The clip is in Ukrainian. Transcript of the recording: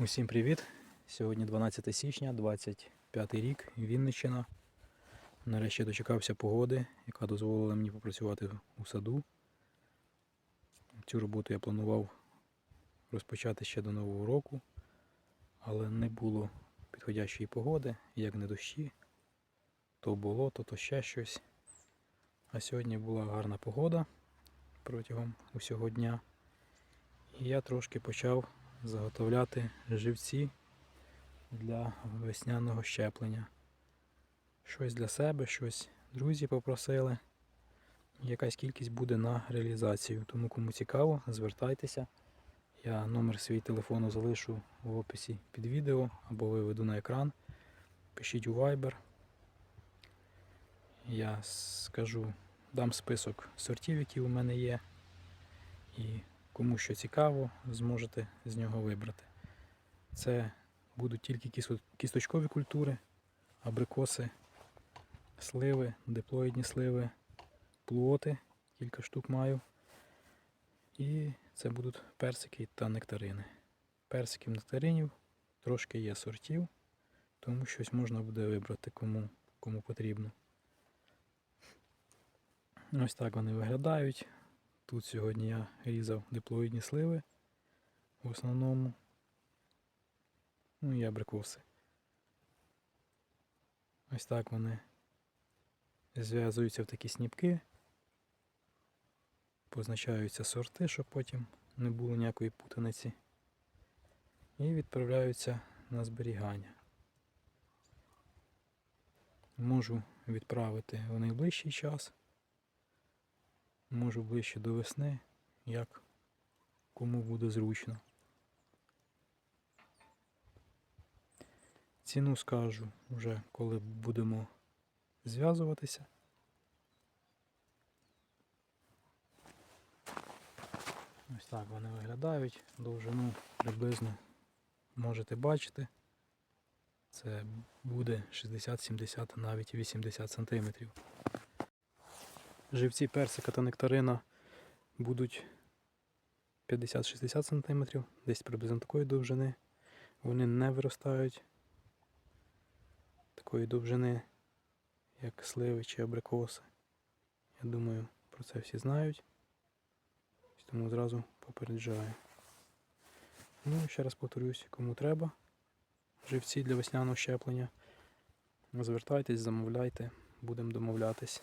Усім привіт! Сьогодні 12 січня, 25 рік, Вінниччина. Нарешті дочекався погоди, яка дозволила мені попрацювати у саду. Цю роботу я планував розпочати ще до Нового року, але не було підходящої погоди, як не дощі, то болото, то ще щось. А сьогодні була гарна погода протягом усього дня. І я трошки почав заготовляти живці для весняного щеплення. Щось для себе, щось друзі попросили. Якась кількість буде на реалізацію. Тому кому цікаво, звертайтеся. Я номер свій телефону залишу в описі під відео або виведу на екран. Пишіть у Viber. Я скажу, дам список сортів, які у мене є. І Кому що цікаво, зможете з нього вибрати. Це будуть тільки кісточкові культури, абрикоси, сливи, диплоїдні сливи, плуоти, кілька штук маю. І це будуть персики та нектарини. Персиків нектаринів трошки є сортів, тому щось можна буде вибрати кому, кому потрібно. Ось так вони виглядають. Тут сьогодні я різав диплоїдні сливи в основному. Ну і абрикоси. Ось так вони зв'язуються в такі сніпки. Позначаються сорти, щоб потім не було ніякої путаниці. І відправляються на зберігання. Можу відправити в найближчий час. Можу ближче до весни, як кому буде зручно. Ціну скажу вже коли будемо зв'язуватися. Ось так вони виглядають. Довжину приблизно можете бачити. Це буде 60-70, навіть 80 сантиметрів. Живці персика та нектарина будуть 50-60 см, десь приблизно такої довжини. Вони не виростають такої довжини, як сливи чи абрикоси. Я думаю, про це всі знають. Тому зразу попереджаю. Ну, ще раз повторюсь, кому треба. Живці для весняного щеплення. Звертайтесь, замовляйте, будемо домовлятись.